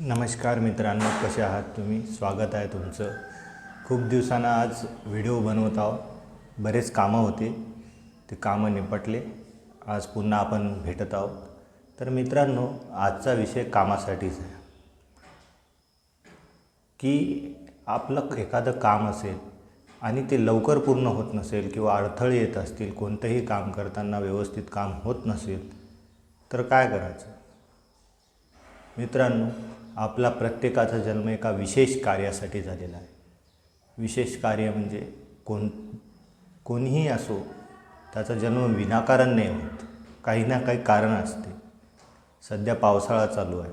नमस्कार मित्रांनो कसे आहात तुम्ही? स्वागत आहे तुमचं. खूप दिवसांना आज व्हिडिओ बनवत आहोत. बरेच कामं होते. ते कामं निपटले. आज पुन्हा आपण भेटत आहोत. तर मित्रांनो आजचा विषय कामासाठीच आहे. की आपलं एखादं काम असेल आणि ते लवकर पूर्ण होत नसेल किंवा अडथळे येत असतील कोणतंही काम करताना व्यवस्थित काम होत नसेल तर काय करायचं? मित्रांनो आपला प्रत्येकाचा जन्म एका विशेष कार्यासाठी झालेला आहे. विशेष कार्य म्हणजे कोण कोणीही असो त्याचा जन्म विनाकारण नाही होत. काही ना काही कारण असते. सध्या पावसाळा चालू आहे.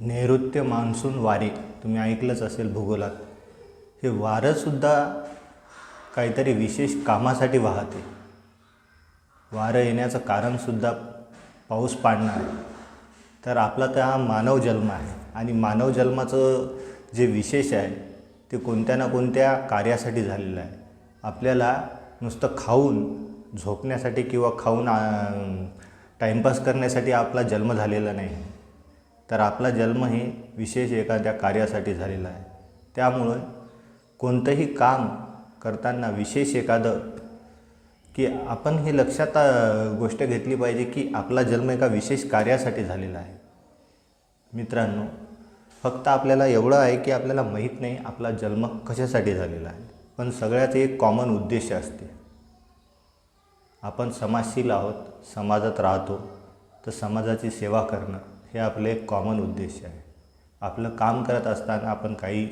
नैऋत्य मान्सून वारे तुम्ही ऐकलंच असेल भूगोलात. हे वारंसुद्धा काहीतरी विशेष कामासाठी वाहते. वारं येण्याचं कारणसुद्धा पाऊस पाडणार आहे. तर आपला तर हा मानव जन्म आहे. आणि मानव जन्माचं जे विशेष आहे ते कोणत्या ना कोणत्या कार्यासाठी झालेलं आहे. आपल्याला नुसतं खाऊन झोपण्यासाठी किंवा खाऊन टाईमपास करण्यासाठी आपला जन्म झालेला नाही. तर आपला जन्म हे विशेष एखाद्या कार्यासाठी झालेला आहे. त्यामुळं कोणतंही काम करताना विशेष एखादं की आपण हे लक्षात गोष्ट घेतली पाहिजे की आपला जन्म एका विशेष कार्यासाठी झालेला आहे. मित्रांनो फक्त आपल्याला एवढं आहे की आपल्याला माहीत नाही आपला जन्म कशासाठी झालेला आहे. पण सगळ्यात एक कॉमन उद्देश असते. आपण समाजशील आहोत समाजात राहतो तर समाजाची सेवा करणं हे आपलं एक कॉमन उद्देश आहे. आपलं काम करत असताना आपण काही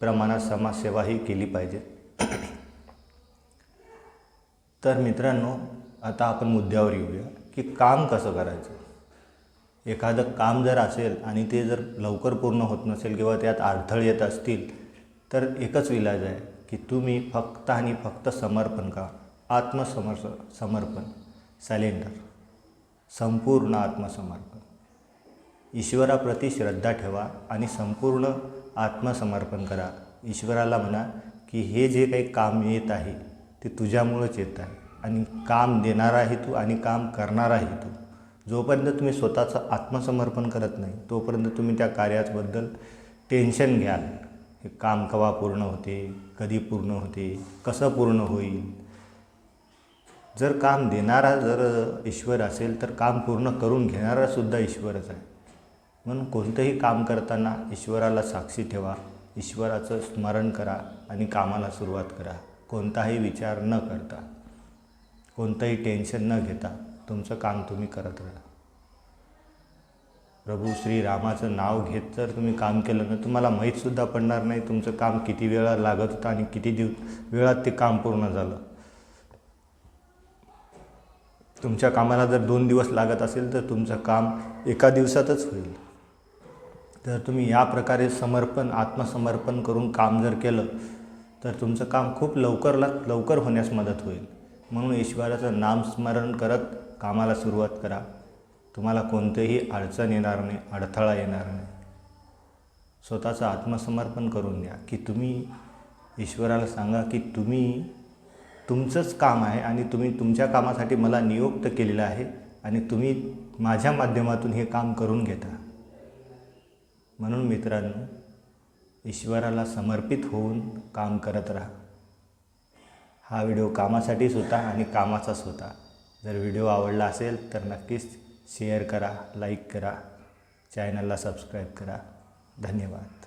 प्रमाणात समाजसेवाही केली पाहिजे. तर मित्रांनो आता आपण मुद्द्यावर येऊया की काम कसं करायचं? एखादं काम जर असेल आणि ते जर लवकर पूर्ण होत नसेल किंवा त्यात अडथळे येत असतील तर एकच इलाज आहे की तुम्ही फक्त आणि फक्त समर्पण का? आत्मसमर् समर्पण. सलेंडर संपूर्ण आत्मसमर्पण. ईश्वराप्रती श्रद्धा ठेवा आणि संपूर्ण आत्मसमर्पण करा. ईश्वराला म्हणा की हे जे काही काम येत आहे ते तुझ्यामुळंच येत आहे. आणि काम देणाराही तू आणि काम करणाराही तू. जोपर्यंत तुम्ही स्वतःचं आत्मसमर्पण करत नाही तोपर्यंत तुम्ही त्या कार्याबद्दल टेन्शन घ्याल. हे काम केव्हा पूर्ण होते कधी पूर्ण होते कसं पूर्ण होईल? जर काम देणारा जर ईश्वर असेल तर काम पूर्ण करून घेणारासुद्धा ईश्वरच आहे. म्हणून कोणतंही काम करताना ईश्वराला साक्षी ठेवा ईश्वराचं स्मरण करा आणि कामाला सुरुवात करा. कोणताही विचार न करता कोणतंही टेन्शन न घेता तुमचं काम तुम्ही करत राहा. प्रभू श्रीरामाचं नाव घेत जर तुम्ही काम केलं ना तुम्हाला माहीतसुद्धा पडणार नाही तुमचं काम किती वेळा लागत होतं आणि किती दिव वेळात ते काम पूर्ण झालं. तुमच्या कामाला जर दोन दिवस लागत असेल तर तुमचं काम एका दिवसातच होईल. जर तुम्ही या प्रकारे समर्पण आत्मसमर्पण करून काम जर केलं तर तुमचं काम खूप लवकरला लवकर होण्यास मदत होईल. म्हणून ईश्वराचं नामस्मरण करत कामाला सुरुवात करा. तुम्हाला कोणतेही अडचण येणार नाही अडथळा येणार नाही. स्वतःचं आत्मसमर्पण करून द्या की तुम्ही ईश्वराला सांगा की तुम्ही तुमचंच काम आहे आणि तुम्ही तुमच्या कामासाठी मला नियुक्त केलेलं आहे आणि तुम्ही माझ्या माध्यमातून हे काम करून घेता. म्हणून मित्रांनो ईश्वराला समर्पित होऊन काम करत राहा. हा व्हिडिओ कामासाठीच होता आणि कामाचाच होता जर व्हिडिओ आवडला असेल तर नक्कीच शेअर करा लाईक करा चॅनलला सबस्क्राईब करा. धन्यवाद.